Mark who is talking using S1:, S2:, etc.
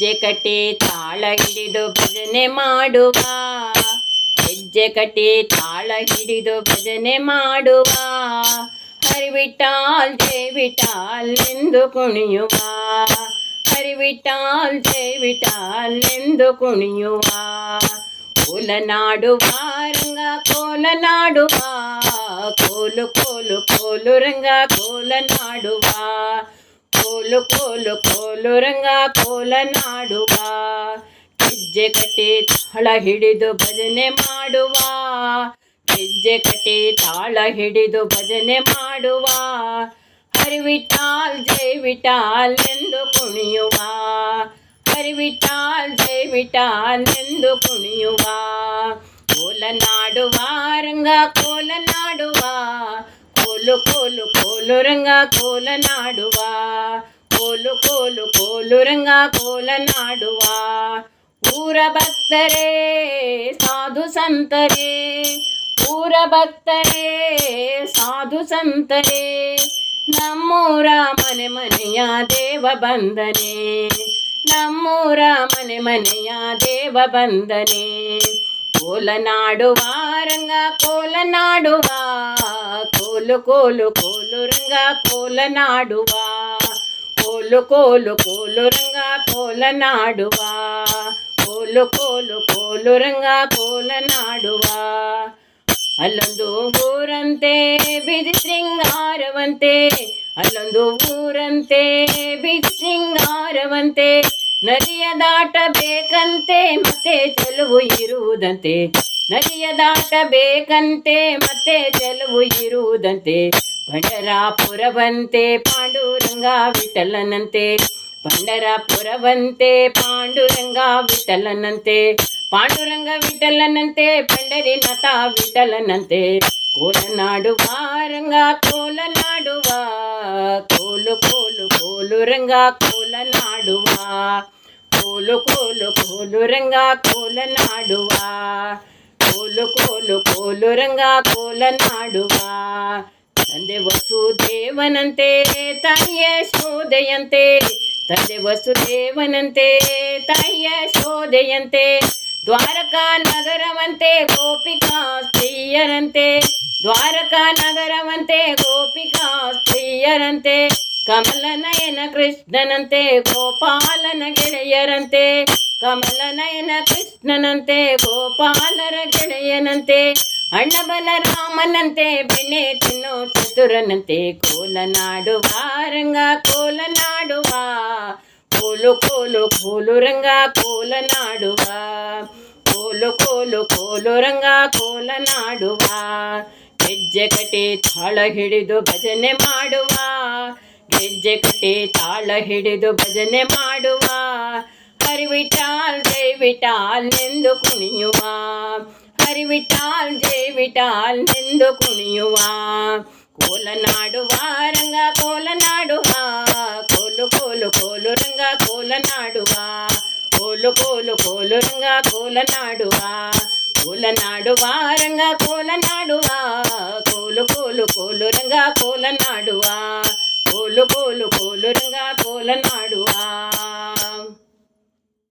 S1: ಹೆಜ್ಜೆ ಕಟ್ಟಿ ತಾಳ ಹಿಡಿದು ಭಜನೆ ಮಾಡುವ ಹೆಜ್ಜೆ ಕಟ್ಟಿ ತಾಳ ಹಿಡಿದು ಭಜನೆ ಮಾಡುವ ಹರಿವಿಟ್ಟಾಲ್ ಜೈ ವಿಠಾಲ್ ಎಂದು ಕುಣಿಯುವ ಹರಿವಿಟ್ಟಾಲ್ ಜೈ ವಿಠಾಲ್ ಎಂದು ಕುಣಿಯುವ ಕೋಲನಾಡುವ ರಂಗ ಕೋಲನಾಡುವ ಕೋಲು ಕೋಲು ಕೋಲು ರಂಗ ಕೋಲನಾಡುವ ಕೋಲು ಕೋಲು ಕೋಲು ರಂಗ ಕೋಲನಾಡುವ ಹೆಜ್ಜೆ ಕಟ್ಟಿ ತಾಳ ಹಿಡಿದು ಭಜನೆ ಮಾಡುವ ಹೆಜ್ಜೆ ಕಟ್ಟಿ ತಾಳ ಹಿಡಿದು ಭಜನೆ ಮಾಡುವ ಹರಿವಿಠಾಲ್ ಜೈ ವಿಠಾಲ್ ಎಂದು ಕುಣಿಯುವ ಹರಿವಿಠಾಲ್ ಜೈ ವಿಠಾಲ್ ಎಂದು ಕುಣಿಯುವ ಕೋಲನಾಡುವ ರಂಗ ಕೋಲನಾಡುವ ಕೋಲು ಕೋಲು ಕೋಲು ರಂಗ ಕೋಲನಾಡುವ ಕೋಲು ಕೋಲು ಕೋಲು ರಂಗ ಕೋಲನಾಡುವ ಊರ ಭಕ್ತರೇ ಸಾಧು ಸಂತರೇ ಊರ ಭಕ್ತರೇ ಸಾಧು ಸಂತರೇ ನಮ್ಮೂರ ಮನೆ ಮನೆಯ ದೇವ ಬಂದನೆ ನಮ್ಮೂರ ಮನೆ ಮನೆಯ ದೇವ ಬಂದನೆ ಕೋಲನಾಡುವ ರಂಗ ಕೋಲನಾಡುವ ಕೋಲು ಕೋಲು ಕೋಲು ರಂಗ ಕೋಲನಾಡುವ ಕೋಲು ಕೋಲು ಕೋಲು ರಂಗ ಕೋಲನಾಡುವ ಕೋಲು ಕೋಲು ಕೋಲು ರಂಗ ಕೋಲನಾಡುವ ಅಲ್ಲೊಂದು ಊರಂತೆ ಬಿದಿ ಶೃಂಗಾರವಂತೆ ಅಲ್ಲೊಂದು ಊರಂತೆ ಬಿದಿ ಶೃಂಗಾರವಂತೆ ನದಿಯ ದಾಟಬೇಕಂತೆ ಮತ್ತೆ ಚೆಲುವು ಇರುವುದಂತೆ ನದಿಯ ದಾಟಬೇಕಂತೆ ಮತ್ತೆ ಚೆಲುವು ಇರುವುದಂತೆ ಪಂಡರಾಪುರವಂತೆ ಪಾಂಡುರಂಗ ವಿಠಲನಂತೆ ಪಂಡರಾಪುರವಂತೆ ಪಾಂಡುರಂಗ ವಿಠಲನಂತೆ ಪಾಂಡುರಂಗ ವಿಠಲನಂತೆ ಪಂಡರಿನಾಥ ವಿಠಲನಂತೆ ಕೋಲನಾಡುವ ರಂಗ ಕೋಲನಾಡುವ ಕೋಲು ಕೋಲು ಕೋಲು ರಂಗ ಕೋಲನಾಡುವ ಕೋಲು ಕೋಲು ಕೋಲು ರಂಗ ಕೋಲನಾಡುವ ಕೋಲು ಕೋಲು ಕೋಲು ರಂಗ ಕೋಲನಾಡುವ ತಂದೆ ವಸುದೇವನಂತೆ ತಾಯಿಯ ಶೋಧೆಯಂತೆ ತಂದೆ ವಸುದೇವನಂತೆ ತಾಯಿಯ ಶೋಧೆಯಂತೆ ದ್ವಾರಕಾ ನಗರವಂತೆ ಗೋಪಿಕಾ ಸ್ತ್ರೀಯರಂತೆ ದ್ವಾರಕಾ ನಗರವಂತೆ ಗೋಪಿಕಾ ಸ್ತ್ರೀಯರಂತೆ ಕಮಲನಯನ ಕೃಷ್ಣನಂತೆ ಗೋಪಾಲನ ಗೆಳೆಯರಂತೆ ಕಮಲನಯನ ಕೃಷ್ಣನಂತೆ ಗೋಪಾಲರ ಗೆಳೆಯನಂತೆ ಅಣ್ಣ ಬಲರಾಮನಂತೆ ಬೆಣ್ಣೆ ತಿನ್ನೋ ಚತುರನಂತೆ ಕೋಲನಾಡುವ ರಂಗ ಕೋಲನಾಡುವ ಕೋಲು ಕೋಲು ಕೋಲು ರಂಗ ಕೋಲನಾಡುವ ಕೋಲು ಕೋಲು ಕೋಲು ರಂಗ ಕೋಲನಾಡುವ ಹೆಜ್ಜೆ ಕಟ್ಟಿ ತಾಳ ಹಿಡಿದು ಭಜನೆ ಮಾಡುವ ಹೆಜ್ಜೆ ಕಟ್ಟಿ ತಾಳ ಹಿಡಿದು ಭಜನೆ ಮಾಡುವ हरि विठाल जय विठाल निंदु कुणियुवा हरि विठाल जय विठाल निंदु कुणियुवा కోలనాడువా రంగా కోలనాడువా కోలు కోలు కోలు రంగా కోలనాడువా కోలు కోలు కోలు రంగా కోలనాడువా కోలనాడువా రంగా కోలనాడువా కోలు కోలు కోలు రంగా కోలనాడువా కోలు కోలు కోలు రంగా కోలనాడువా